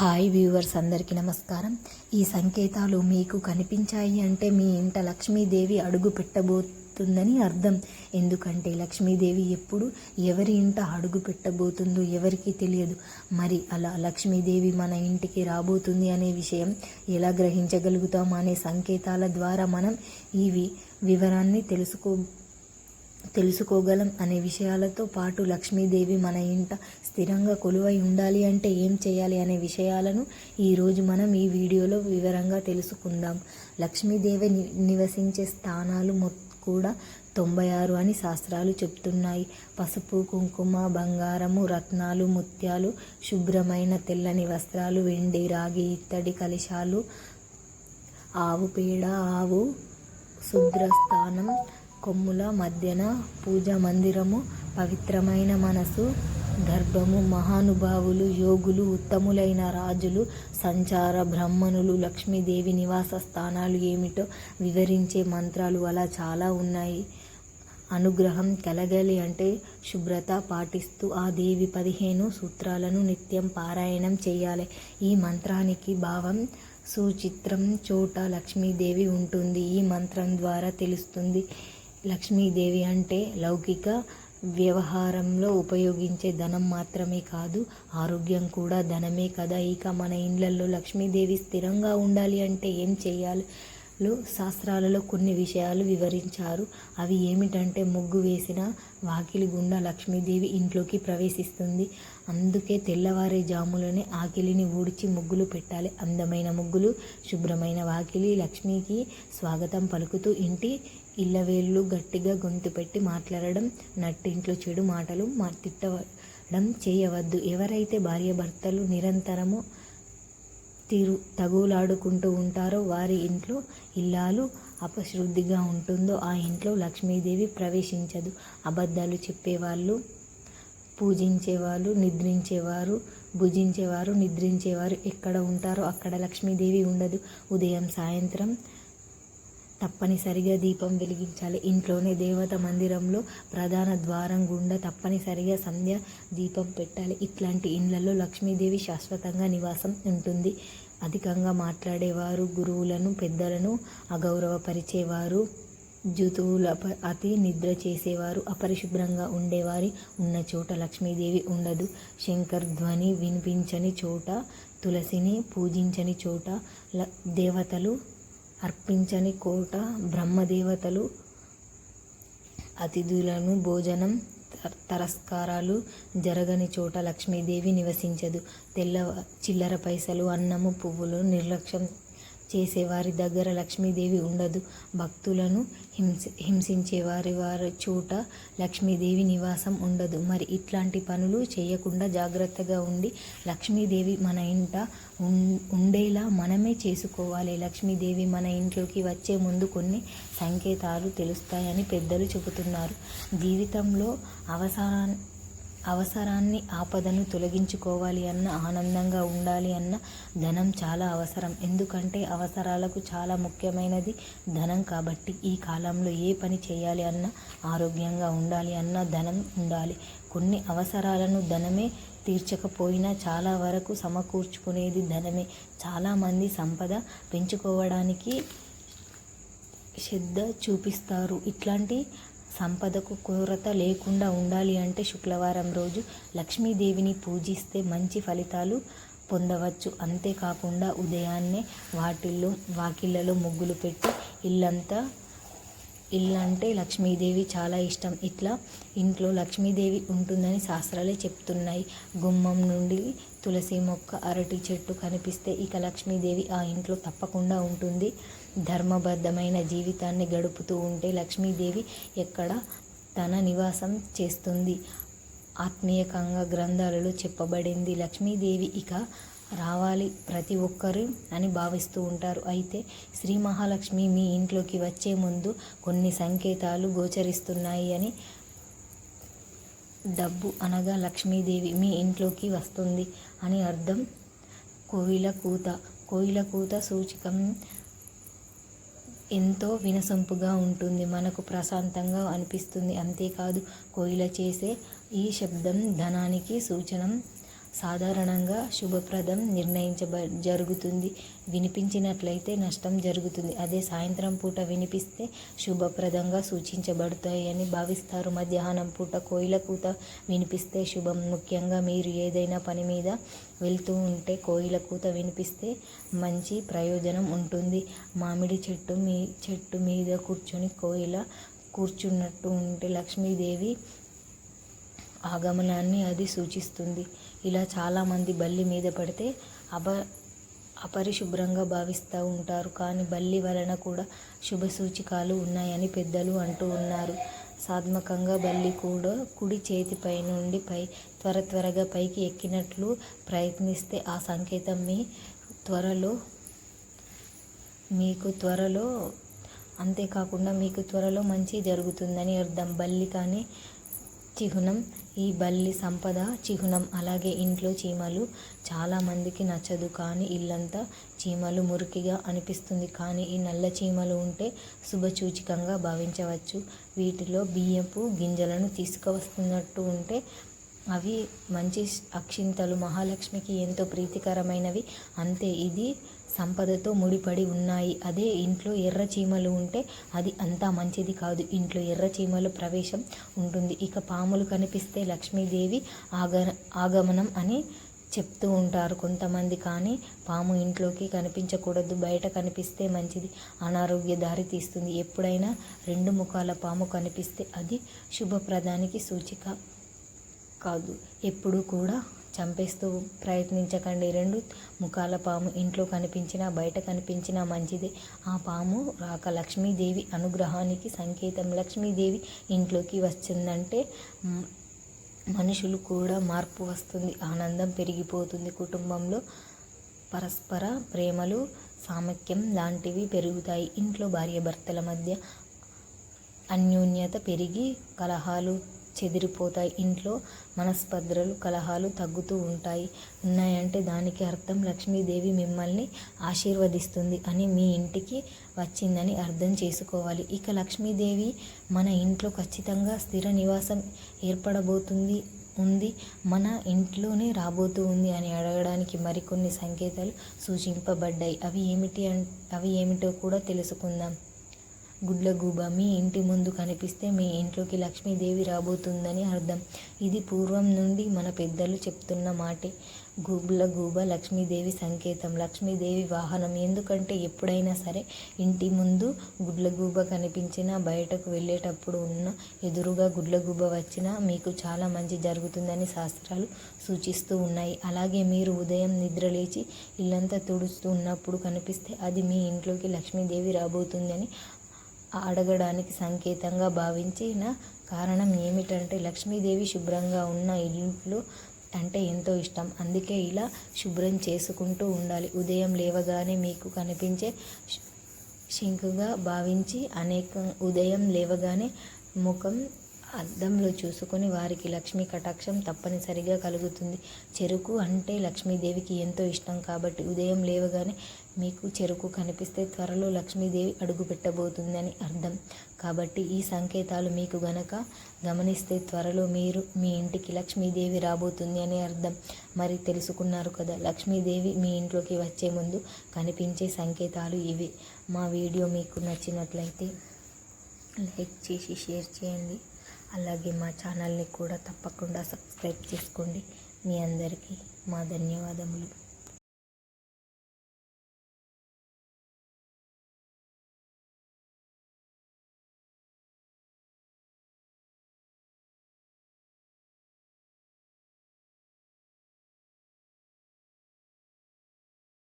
Hi viewers అందరికీ నమస్కారం. ఈ సంకేతాలు మీకు కనిపించాయి అంటే మీ ఇంట లక్ష్మీదేవి అడుగు పెట్టబోతుందని అర్థం. ఎందుకంటే లక్ష్మీదేవి ఎప్పుడు ఎవరి ఇంట అడుగు పెట్టబోతుందో ఎవరికీ తెలియదు. మరి అలా లక్ష్మీదేవి మన ఇంటికి రాబోతుంది అనే విషయం ఎలా గ్రహించగలుగుతాం అనే సంకేతాల ద్వారా మనం ఈ వివరాన్ని తెలుసుకో తెలుసుకోగలం అనే విషయాలతో పాటు లక్ష్మీదేవి మన ఇంట స్థిరంగా కొలువై ఉండాలి అంటే ఏం చేయాలి అనే విషయాలను ఈరోజు మనం ఈ వీడియోలో వివరంగా తెలుసుకుందాం. లక్ష్మీదేవి ని- నివసించే స్థానాలు మొ కూడా తొంభై ఆరు అని శాస్త్రాలు చెప్తున్నాయి. పసుపు కుంకుమ బంగారము రత్నాలు ముత్యాలు శుభ్రమైన తెల్లని వస్త్రాలు వెండి రాగి ఇత్తడి కలశాలు ఆవు పేడ ఆవు శుద్రస్థానం కొమ్ముల మధ్యన పూజా మందిరము పవిత్రమైన మనసు గర్భము మహానుభావులు యోగులు ఉత్తములైన రాజులు సంచార బ్రహ్మణులు లక్ష్మీదేవి నివాస స్థానాలు ఏమిటో వివరించే మంత్రాలు అలా చాలా ఉన్నాయి. అనుగ్రహం కలగాలి అంటే శుభ్రత పాటిస్తూ ఆ దేవి పదిహేను సూత్రాలను నిత్యం పారాయణం చేయాలి. ఈ మంత్రానికి భావం సుచిత్రం చోట లక్ష్మీదేవి ఉంటుంది. ఈ మంత్రం ద్వారా తెలుస్తుంది లక్ష్మీదేవి అంటే లౌకిక వ్యవహారంలో ఉపయోగించే ధనం మాత్రమే కాదు ఆరోగ్యం కూడా ధనమే కదా. ఇక మన ఇండ్లలో లక్ష్మీదేవి స్థిరంగా ఉండాలి అంటే ఏం చేయాలి లో శాస్త్రాలలో కొన్ని విషయాలు వివరించారు. అవి ఏమిటంటే ముగ్గు వేసిన వాకిలి గుండా లక్ష్మీదేవి ఇంట్లోకి ప్రవేశిస్తుంది. అందుకే తెల్లవారే జాములనే ఆకిలిని ఊడ్చి ముగ్గులు పెట్టాలి. అందమైన ముగ్గులు శుభ్రమైన వాకిలి లక్ష్మికి స్వాగతం పలుకుతూ ఇంటి ఇళ్ళవేళ్ళు గట్టిగా గొంతు పెట్టి మాట్లాడడం నట్టింట్లో చెడు మాటలు మా తిట్టడం చేయవద్దు. ఎవరైతే భార్యాభర్తలు నిరంతరము తీరు తగులాడుకుంటూ ఉంటారో వారి ఇంట్లో ఇల్లాలు అపశృద్ధిగా ఉంటుందో ఆ ఇంట్లో లక్ష్మీదేవి ప్రవేశించదు. అబద్ధాలు చెప్పేవాళ్ళు పూజించేవాళ్ళు నిద్రించేవారు భుజించేవారు నిద్రించేవారు ఎక్కడ ఉంటారో అక్కడ లక్ష్మీదేవి ఉండదు. ఉదయం సాయంత్రం తప్పనిసరిగా దీపం వెలిగించాలి. ఇంట్లోనే దేవత మందిరంలో ప్రధాన ద్వారం గుండా తప్పనిసరిగా సంధ్య దీపం పెట్టాలి. ఇట్లాంటి ఇండ్లలో లక్ష్మీదేవి శాశ్వతంగా నివాసం ఉంటుంది. అధికంగా మాట్లాడేవారు గురువులను పెద్దలను అగౌరవపరిచేవారు జుతువుల అతి నిద్ర చేసేవారు అపరిశుభ్రంగా ఉండేవారి ఉన్న చోట లక్ష్మీదేవి ఉండదు. శంకర్ ధ్వని వినిపించని చోట తులసిని పూజించని చోట ల- దేవతలు అర్పించని కోట బ్రహ్మదేవతలు అతిథులను భోజనం తరస్కారాలు జరగని చోట లక్ష్మీదేవి నివసించదు. తెల్ల చిల్లర పైసలు అన్నము పువ్వులు నిర్లక్ష్యం చేసేవారి దగ్గర లక్ష్మీదేవి ఉండదు. భక్తులను హింస హింసించేవారి వారి చోట లక్ష్మీదేవి నివాసం ఉండదు. మరి ఇట్లాంటి పనులు చేయకుండా జాగ్రత్తగా ఉండి లక్ష్మీదేవి మన ఇంట ఉం- ఉండేలా మనమే చేసుకోవాలి. లక్ష్మీదేవి మన ఇంట్లోకి వచ్చే ముందు కొన్ని సంకేతాలు తెలుస్తాయని పెద్దలు చెబుతున్నారు. జీవితంలో అవసరా అవసరాన్ని ఆపదను తొలగించుకోవాలి అన్న ఆనందంగా ఉండాలి అన్న ధనం చాలా అవసరం. ఎందుకంటే అవసరాలకు చాలా ముఖ్యమైనది ధనం కాబట్టి ఈ కాలంలో ఏ పని చేయాలి అన్న ఆరోగ్యంగా ఉండాలి అన్న ధనం ఉండాలి. కొన్ని అవసరాలను ధనమే తీర్చకపోయినా చాలా వరకు సమకూర్చుకునేది ధనమే. చాలామంది సంపద పెంచుకోవడానికి శ్రద్ధ చూపిస్తారు. ఇట్లాంటి సంపదకు కొరత లేకుండా ఉండాలి అంటే శుక్రవారం రోజు లక్ష్మీదేవిని పూజిస్తే మంచి ఫలితాలు పొందవచ్చు. అంతేకాకుండా ఉదయాన్నే వాటిల్లో వాకిళ్ళలో ముగ్గులు పెట్టి ఇల్లంతా ఇల్లంటే లక్ష్మీదేవి చాలా ఇష్టం. ఇట్లా ఇంట్లో లక్ష్మీదేవి ఉంటుందని శాస్త్రాలే చెప్తున్నాయి. గుమ్మం నుండి తులసి మొక్క అరటి చెట్టు కనిపిస్తే ఇక లక్ష్మీదేవి ఆ ఇంట్లో తప్పకుండా ఉంటుంది. ధర్మబద్ధమైన జీవితాన్ని గడుపుతూ ఉంటే లక్ష్మీదేవి ఎక్కడ తన నివాసం చేస్తుంది? ఆత్మీయకంగా గ్రంథాలలో చెప్పబడింది. లక్ష్మీదేవి ఇక రావాలి ప్రతి ఒక్కరు అని భావిస్తూ ఉంటారు. అయితే శ్రీ మహాలక్ష్మి మీ ఇంట్లోకి వచ్చే ముందు కొన్ని సంకేతాలు గోచరిస్తున్నాయి అని డబ్బు అనగా లక్ష్మీదేవి మీ ఇంట్లోకి వస్తుంది అని అర్థం. కోయిల కూత కోయిల కూత సూచికం ఎంతో వినసొంపుగా ఉంటుంది. మనకు ప్రశాంతంగా అనిపిస్తుంది. అంతేకాదు కోయిల చేసే ఈ శబ్దం ధనానికి సూచనం సాధారణంగా శుభప్రదం నిర్ణయించబ జరుగుతుంది. వినిపించినట్లయితే నష్టం జరుగుతుంది. అదే సాయంత్రం పూట వినిపిస్తే శుభప్రదంగా సూచించబడతాయి అని భావిస్తారు. మధ్యాహ్నం పూట కోయిల కూత వినిపిస్తే శుభం. ముఖ్యంగా మీరు ఏదైనా పని మీద వెళ్తూ ఉంటే కోయిల కూత వినిపిస్తే మంచి ప్రయోజనం ఉంటుంది. మామిడి చెట్టు మీ చెట్టు మీద కూర్చొని కోయిల కూర్చున్నట్టు ఉంటే లక్ష్మీదేవి ఆగమనాన్ని అది సూచిస్తుంది. ఇలా చాలామంది బల్లి మీద పడితే అప అపరిశుభ్రంగా భావిస్తూ ఉంటారు. కానీ బల్లి వలన కూడా శుభ సూచికాలు ఉన్నాయని పెద్దలు అంటూ ఉన్నారు. సాత్మకంగా బల్లి కూడా కుడి చేతిపై నుండి పై త్వర త్వరగా పైకి ఎక్కినట్లు ప్రయత్నిస్తే ఆ సంకేతం మీ త్వరలో మీకు త్వరలో అంతేకాకుండా మీకు త్వరలో మంచి జరుగుతుందని అర్థం. బల్లి కానీ చిహ్నం ఈ బల్లి సంపద చిహ్నం అలాగే ఇంట్లో చీమలు. చాలామందికి నచ్చదు కానీ ఇల్లంతా చీమలు మురికిగా అనిపిస్తుంది. కానీ ఈ నల్ల చీమలు ఉంటే శుభసూచికంగా భావించవచ్చు. వీటిలో బియ్యపు గింజలను తీసుకువస్తున్నట్టు ఉంటే అవి మంచి అక్షింతలు. మహాలక్ష్మికి ఎంతో ప్రీతికరమైనవి. అంతే ఇది సంపదతో ముడిపడి ఉన్నాయి. అదే ఇంట్లో ఎర్ర చీమలు ఉంటే అది అంతా మంచిది కాదు. ఇంట్లో ఎర్ర చీమలు ప్రవేశం ఉంటుంది. ఇక పాములు కనిపిస్తే లక్ష్మీదేవి ఆగ ఆగమనం అని చెప్తూ ఉంటారు కొంతమంది. కానీ పాము ఇంట్లోకి కనిపించకూడదు. బయట కనిపిస్తే మంచిది. అనారోగ్య దారి తీస్తుంది. ఎప్పుడైనా రెండు ముఖాల పాము కనిపిస్తే అది శుభప్రదానికి సూచిక. కాదు. ఎప్పుడు కూడా చంపేస్తూ ప్రయత్నించకండి. రెండు ముఖాల పాము ఇంట్లో కనిపించినా బయట కనిపించినా మంచిదే. ఆ పాము రాక లక్ష్మీదేవి అనుగ్రహానికి సంకేతం. లక్ష్మీదేవి ఇంట్లోకి వచ్చిందంటే మనుషులు కూడా మార్పు వస్తుంది. ఆనందం పెరిగిపోతుంది. కుటుంబంలో పరస్పర ప్రేమలు సామక్యం లాంటివి పెరుగుతాయి. ఇంట్లో భార్యాభర్తల మధ్య అన్యోన్యత పెరిగి కలహాలు చెదిరిపోతాయి. ఇంట్లో మనస్పర్ధలు కలహాలు తగ్గుతూ ఉంటాయి. ఉన్నాయంటే దానికి అర్థం లక్ష్మీదేవి మిమ్మల్ని ఆశీర్వదిస్తుంది అని మీ ఇంటికి వచ్చిందని అర్థం చేసుకోవాలి. ఇక లక్ష్మీదేవి మన ఇంట్లో ఖచ్చితంగా స్థిర నివాసం ఏర్పడబోతుంది ఉంది. మన ఇంట్లోనే రాబోతూ ఉంది అని అడగడానికి మరికొన్ని సంకేతాలు సూచింపబడ్డాయి. అవి ఏమిటి అవి ఏమిటో కూడా తెలుసుకుందాం. గుడ్లగూబ మీ ఇంటి ముందు కనిపిస్తే మీ ఇంట్లోకి లక్ష్మీదేవి రాబోతుందని అర్థం. ఇది పూర్వం నుండి మన పెద్దలు చెప్తున్న మాటే. గుడ్లగూబ లక్ష్మీదేవి సంకేతం. లక్ష్మీదేవి వాహనం. ఎందుకంటే ఎప్పుడైనా సరే ఇంటి ముందు గుడ్లగూబ కనిపించినా బయటకు వెళ్ళేటప్పుడు ఉన్న ఎదురుగా గుడ్లగూబ వచ్చినా మీకు చాలా మంచి జరుగుతుందని శాస్త్రాలు సూచిస్తూ ఉన్నాయి. అలాగే మీరు ఉదయం నిద్రలేచి ఇల్లంతా తుడుస్తూ ఉన్నప్పుడు కనిపిస్తే అది మీ ఇంట్లోకి లక్ష్మీదేవి రాబోతుందని అడగడానికి సంకేతంగా భావించిన కారణం ఏమిటంటే లక్ష్మీదేవి శుభ్రంగా ఉన్న ఇంట్లు అంటే ఎంతో ఇష్టం. అందుకే ఇలా శుభ్రం చేసుకుంటూ ఉండాలి. ఉదయం లేవగానే మీకు కనిపించే శంకుగా భావించి అనేక ఉదయం లేవగానే ముఖం అద్దంలో చూసుకొని వారికి లక్ష్మీ కటాక్షం తప్పనిసరిగా కలుగుతుంది. చెరుకు అంటే లక్ష్మీదేవికి ఎంతో ఇష్టం కాబట్టి ఉదయం లేవగానే మీకు చెరుకు కనిపిస్తే త్వరలో లక్ష్మీదేవి అడుగు పెట్టబోతుందని అర్థం. కాబట్టి ఈ సంకేతాలు మీకు గనక గమనిస్తే త్వరలో మీరు మీ ఇంటికి లక్ష్మీదేవి రాబోతుంది అని అర్థం. మరి తెలుసుకున్నారు కదా లక్ష్మీదేవి మీ ఇంట్లోకి వచ్చే ముందు కనిపించే సంకేతాలు ఇవి. మా వీడియో మీకు నచ్చినట్లయితే లైక్ చేసి షేర్ చేయండి. అలాగే మా ఛానల్ని కూడా తప్పకుండా సబ్స్క్రైబ్ చేసుకోండి. మీ అందరికీ మా ధన్యవాదములు.